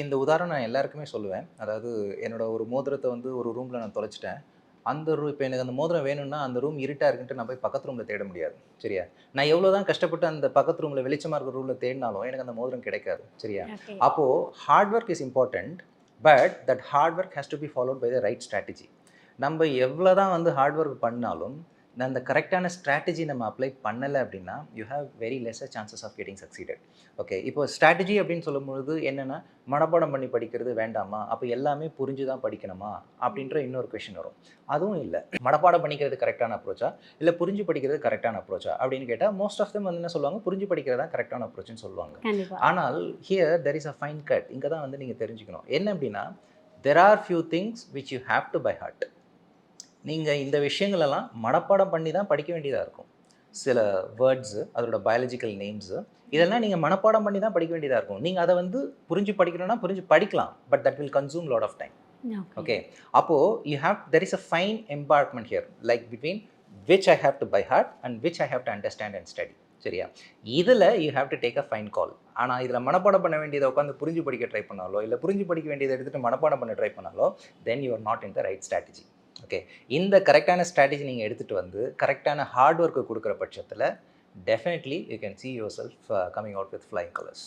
இந்த உதாரணம் நான் எல்லாருக்குமே சொல்லுவேன். அதாவது என்னோட ஒரு மோதிரத்தை வந்து ஒரு ரூமில் நான் தொலைச்சிட்டேன். அந்த ரூ இப்போ எனக்கு அந்த மோதிரம் வேணும்னா அந்த ரூம் இருட்டாக இருக்குன்ட்டு நான் போய் பக்கத்து ரூமில் தேட முடியாது. சரியா? நான் எவ்வளோ தான் கஷ்டப்பட்டு அந்த பக்கத்து ரூமில் வெளிச்சமாக இருக்கிற ரூமில் தேடினாலும் எனக்கு அந்த மோதிரம் கிடைக்காது. சரியா? அப்போது hard work is important but that hard work has to be followed by the right strategy நம்ம எவ்வளோ தான் வந்து ஹார்ட் ஒர்க் பண்ணாலும் அந்த கரெக்டான ஸ்ட்ராட்டஜி நம்ம அப்ளை பண்ணலை அப்படின்னா you have very lesser chances of getting succeeded okay இப்போ ஸ்ட்ராட்டஜி அப்படின்னு சொல்லும்பொழுது என்னென்னா மனப்பாடம் பண்ணி படிக்கிறது வேண்டாமா? அப்போ எல்லாமே புரிஞ்சு தான் படிக்கணுமா? அப்படின்ற இன்னொரு கொஷின் வரும். அதுவும் இல்லை. மனப்பாடம் பண்ணிக்கிறது கரெக்டான அப்ரோச்சா இல்லை புரிஞ்சு படிக்கிறது கரெக்டான அப்ரோச்சா அப்படின்னு கேட்டால் மோஸ்ட் ஆஃப் them வந்து என்ன சொல்லுவாங்க? புரிஞ்சு படிக்கிறது தான் கரெக்டான அப்ரோச்னு சொல்லுவாங்க. ஆனால் here there is a fine cut இங்கே தான் வந்து நீங்கள் தெரிஞ்சுக்கணும். என்ன அப்படின்னா there are few things which you have to by heart நீங்கள் இந்த விஷயங்களெல்லாம் மனப்பாடம் பண்ணி தான் படிக்க வேண்டியதாக இருக்கும். சில வேர்ட்ஸு அதோட பயாலஜிக்கல் நேம்ஸு இதெல்லாம் நீங்கள் மனப்பாடம் பண்ணி தான் படிக்க வேண்டியதாக இருக்கும். நீங்கள் அதை வந்து புரிஞ்சு படிக்கணும்னா புரிஞ்சு படிக்கலாம் but that will consume lot of time okay அப்போது you have there is a fine embarkment here like between which I have to by heart and which I have to understand and study சரியா? இதில் you have to take a fine call ஆனால் இதில் மனப்பாடம் பண்ண வேண்டியதை உட்காந்து புரிஞ்சு படிக்க ட்ரை பண்ணாலோ இல்லை புரிஞ்சு படிக்க வேண்டியதை எடுத்துகிட்டு மனப்பாடம் பண்ண ட்ரை பண்ணாலோ then you are not in the right strategy okay இந்த கரெக்டான ஸ்ட்ராட்டஜி நீங்கள் எடுத்துகிட்டு வந்து கரெக்டான ஹார்ட் ஒர்க்கு கொடுக்குற பட்சத்தில் definitely you can see yourself self coming out with flying colours